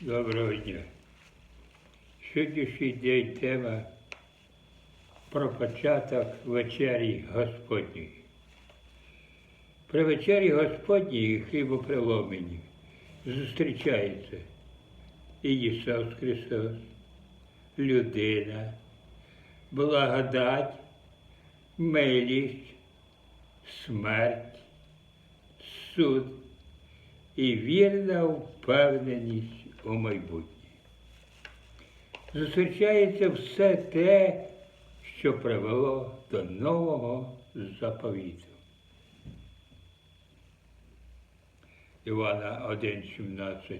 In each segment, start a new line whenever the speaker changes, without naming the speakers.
Доброго дня. Сьогоднішній день тема про початок вечері Господньої. При вечері Господній і зустрічається Ісус Христос, людина, благодать, милість, смерть, суд і вірна впевненість у майбутнє. Зустрічається все те, що привело до нового заповіту. Івана 1,17.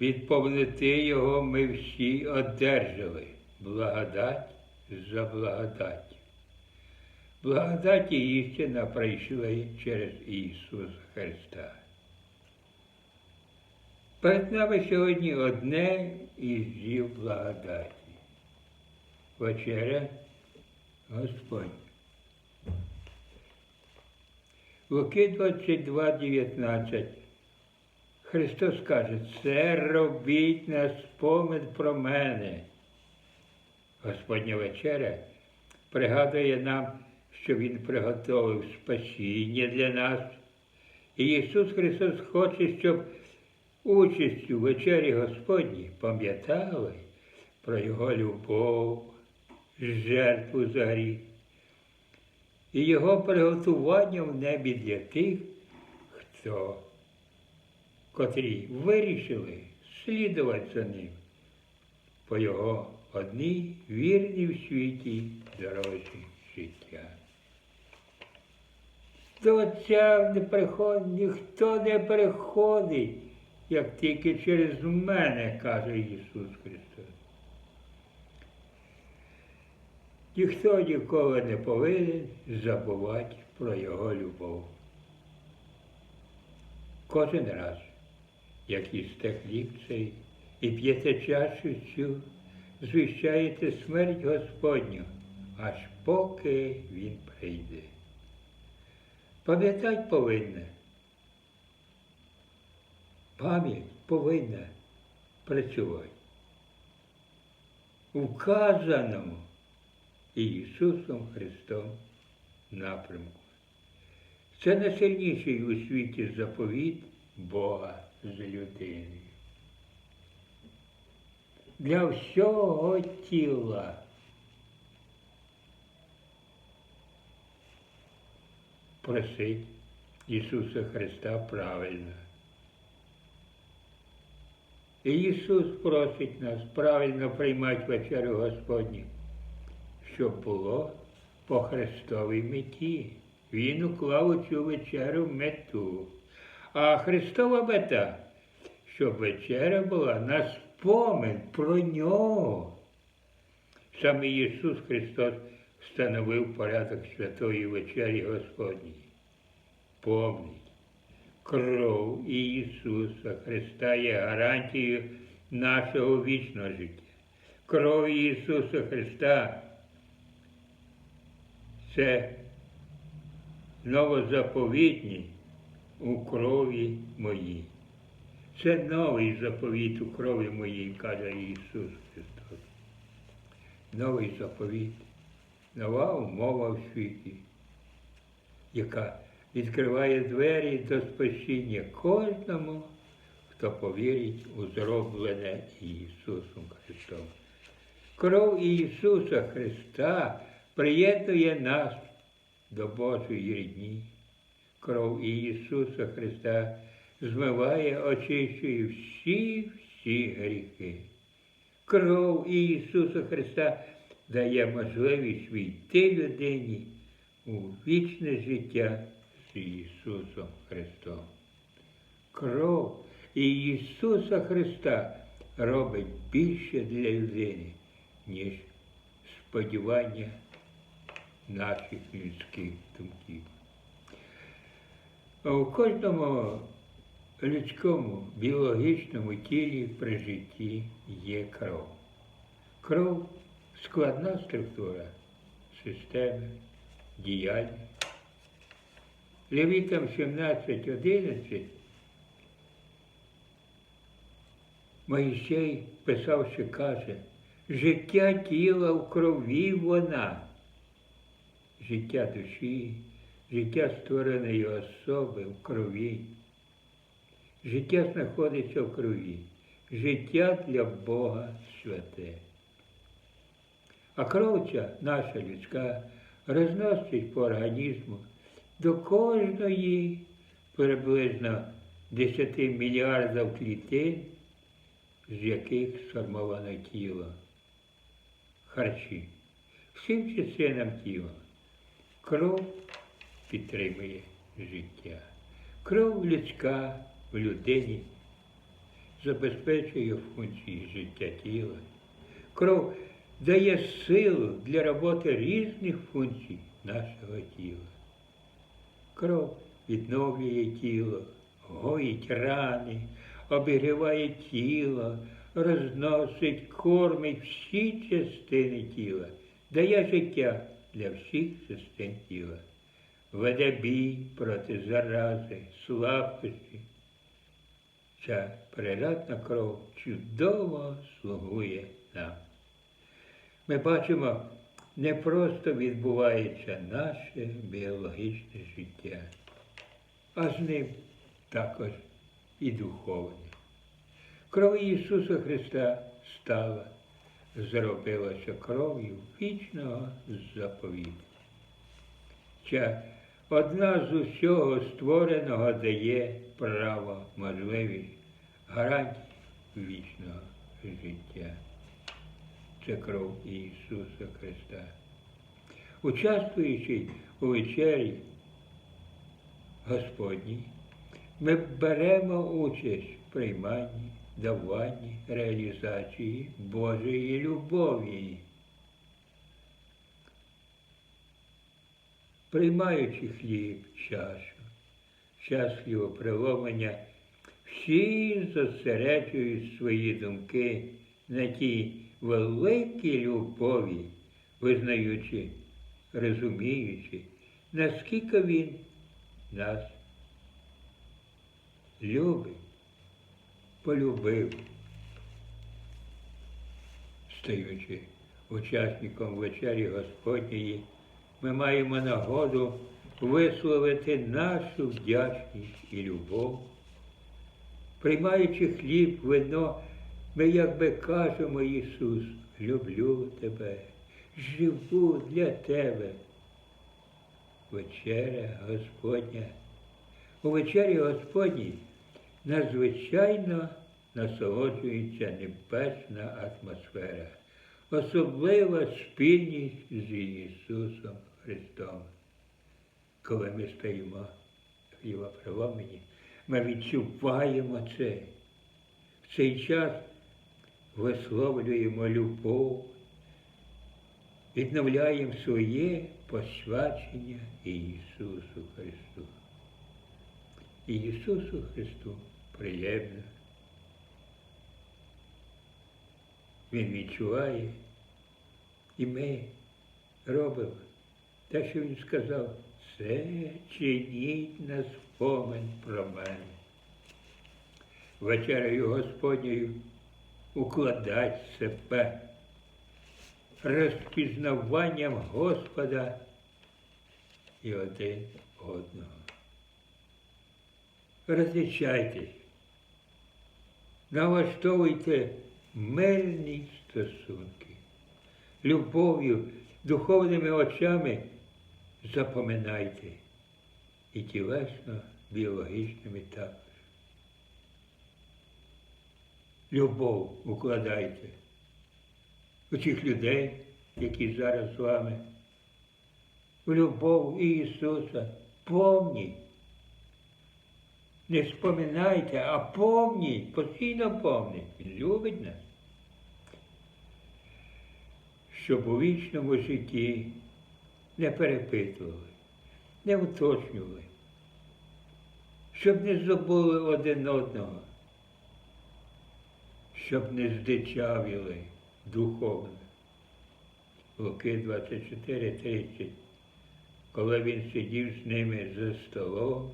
Від повноти його ми всі одержали благодать за. Благодать і істина прийшли через Ісуса Христа. Перед нами сьогодні одне із дів благодаті. Вечеря Господь. Луки 22, 19. Христос каже, це робіть на спомин про мене. Господня вечеря пригадує нам, що Він приготовив спасіння для нас. І Ісус Христос хоче, щоб участю в вечері Господній пам'ятали про Його любов, жертву за гріх і Його приготування в небі для тих, хто, котрі вирішили слідувати за ним по Його одній вірній в світі дорозі життя. До Отця не приходить, ніхто не приходить, як тільки через мене, каже Ісус Христос. Ніхто ніколи не повинен забувати про Його любов. Кожен раз, як їсте хліб і п'єте чашу цю, звіщаєте смерть Господню, аж поки Він прийде. Пам'ятать повинна. Пам'ять повинна працювати. Вказаному Ісусом Христом напрямку. Це найсильніший у світі заповіт Бога з людиною. Для всього тіла. Просить Ісуса Христа правильно. І Ісус просить нас правильно приймати вечерю Господню щоб було по Христовій меті. Він уклав у цю вечерю мету. А Христова мета, щоб вечеря була на спомин про нього. Саме Ісус Христос встановив порядок святої вечері Господній. Помніть, кров Ісуса Христа є гарантією нашого вічного життя. Кров Ісуса Христа це новозаповітні у крові моїй. Це новий заповіт у крові моїй, каже Ісус Христос. Новий заповіт, нова умова в світі, яка відкриває двері до спасіння кожному, хто повірить у зроблене Ісусом Христом. Кров Ісуса Христа приєднує нас до Божої рідні. Кров Ісуса Христа змиває, очищує всі всі гріхи. Кров Ісуса Христа дає можливість війти людині у вічне життя з Ісусом Христом. Кров і Ісуса Христа робить більше для людини, ніж сподівання наших людських думків. У кожному людському біологічному тілі при житті є кров. Кров складна структура системи, діяльність. Левітам 17.11 Моїсей, писавши, каже, життя тіла в крові вона, життя душі, життя створеної особи в крові. Життя знаходиться в крові. Життя для Бога святе. А кров ця наша людська розносить по організму до кожної приблизно 10 мільярдів клітин, з яких сформовано тіло. Харчі. Всім частинам тіла. Кров підтримує життя. Кров людська в людині забезпечує функції життя тіла. Кров дає силу для роботи різних функцій нашого тіла. Кров відновлює тіло, гоїть рани, обігріває тіло, розносить, кормить всі частини тіла, дає життя для всіх частин тіла, веде бій проти зарази, слабкості. Ця природна кров чудово слугує нам. Ми бачимо, не просто відбувається наше біологічне життя, а з ним також і духовне. Кров Ісуса Христа стала, зробилася кров'ю вічного заповіту. Ця одна з усього створеного дає право, можливість, гарантії вічного життя. Це кров Ісуса Христа. Участвуючи у вечері Господній, ми беремо участь в прийманні, даванні, реалізації Божої любові. Приймаючи хліб, чашу, час хлібоприломлення, всі зосереджують свої думки на тій великій любові, визнаючи, розуміючи, наскільки він нас любить, полюбив, стаючи учасником вечері Господньої, ми маємо нагоду висловити нашу вдячність і любов. Приймаючи хліб, вино, ми якби кажемо Ісус, люблю тебе, живу для тебе. Вечеря Господня. У вечері Господній надзвичайно насолоджується небесна атмосфера, особлива спільність з Ісусом Христом. Коли ми стоїмо в Його приломені, ми відчуваємо це. В цей час висловлюємо любов, відновляємо своє посвячення Ісусу Христу. Ісусу Христу приємно. Він відчуває, і ми робимо те, що Він сказав, це чиніть на спомин про мене. Вечерею Господньою укладать себе розпізнаванням Господа і один одного. Розлічайтесь, налаштовуйте мирні стосунки, любов'ю, духовними очами запоминайте і тілесно, біологічними також. Любов укладайте у цих людей, які зараз з вами. У любов Ісуса помніть. Не споминайте, а помніть, постійно помніть. Він любить нас. Щоб у вічному житті не перепитували, не уточнювали, щоб не забули один одного, щоб не здичавіли духовно. Луки 24, 30. Коли він сидів з ними за столом,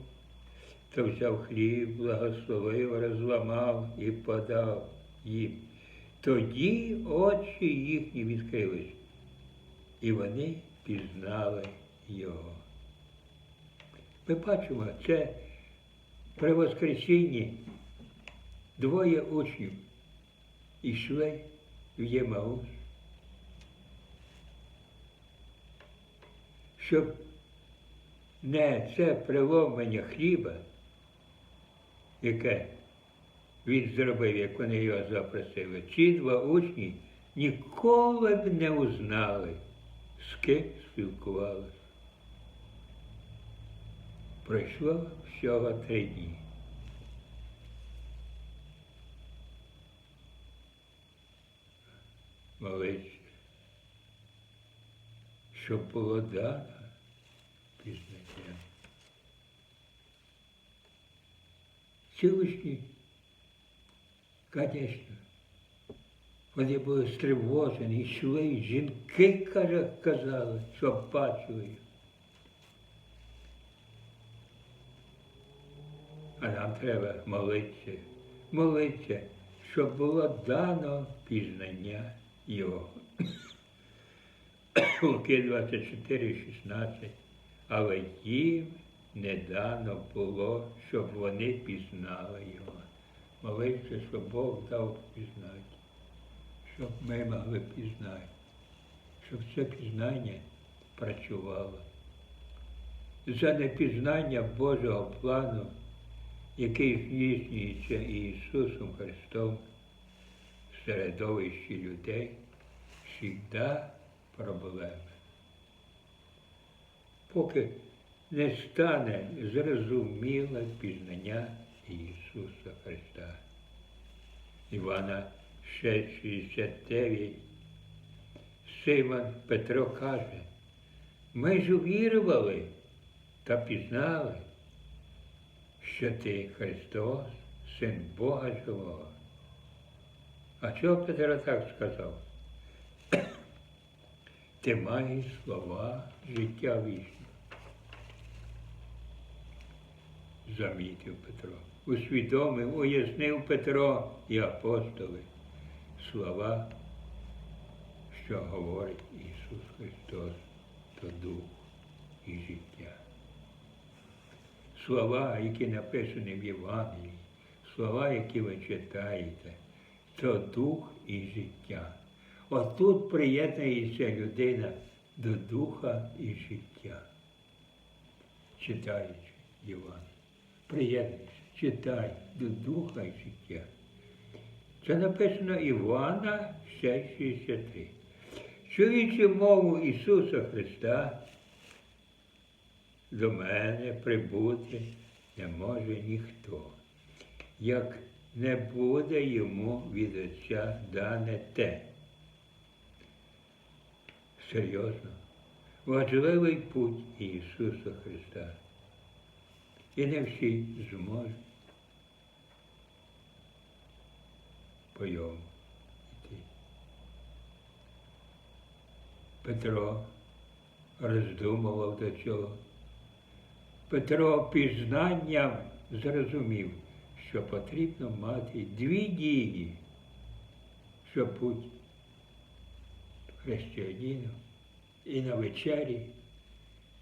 то взяв хліб, благословив, розламав і подав їм. Тоді очі їхні відкрились, і вони пізнали його. Ми бачимо, це при Воскресінні двоє учнів йшли в Ємаус, щоб не це приломлення хліба, яке він зробив, як вони його запросили. Ці два учні ніколи б не узнали, з ким спілкувалися. Пройшло всього три дні. Щоб було дано пізнання. Ці учні Звісно. Вони були стривожені, йшли, жінки, каже, казали, що бачили. А нам треба молитися, молитися, щоб було дано пізнання Його. Луки 24, 16. Але їм не дано було, щоб вони пізнали його молився, щоб Бог дав пізнати, щоб ми могли пізнати, щоб це пізнання працювало. За непізнання Божого плану, який здійснюється Ісусом Христом середовищі людей, завжди проблеми. Поки не стане зрозуміле пізнання Ісуса Христа. Івана 6,69. Симон Петро каже, ми ж увірували та пізнали, що ти Христос, Син Бога Живого. А чого Петро так сказав? Ти маєш слова життя вічне. Замітив Петро усвідомив, уяснив Петро і апостоли слова, що говорить Ісус Христос, то дух і життя. Слова, які написані в Євангелії, слова, які ви читаєте, то дух і життя. Отут приєднується людина до духа і життя, читаючи Євангеліє. Приєднуйся читай до духа і життя. Це написано Івана 6,63. Чуючи мову Ісуса Христа, до мене прибути не може ніхто, як не буде йому від Отця дане те. Серйозно, важливий путь Ісуса Христа. І не всі зможуть по йому йти. Петро роздумував до цього. Петро пізнанням зрозумів, що потрібно мати дві дії, щоб бути християнином і на вечері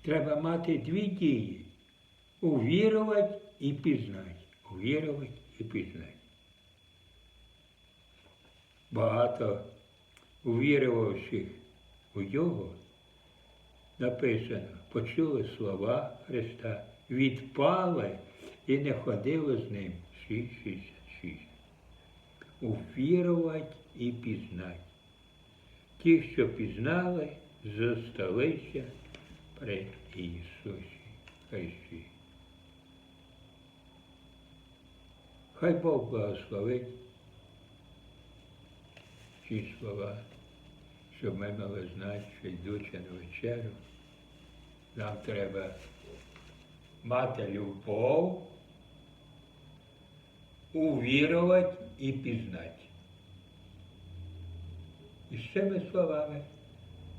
треба мати дві дії увірувати і пізнати. Увірувати і пізнати. Багато увірувавших у Його, написано, почули слова Христа, відпали і не ходили з ним 666. Увірувати і пізнати. Ті, що пізнали, зосталися при Ісусі Христі. Хай Бог благословить ці слова, щоб ми мали знати, що йдучи на вечерю, нам треба мати любов, увірувати і пізнати. І з цими словами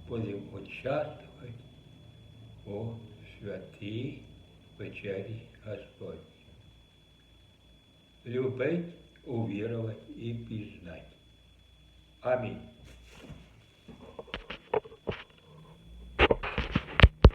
будемо участвувати у святій вечері Господній. Любить, увірувати і пізнати. Амінь.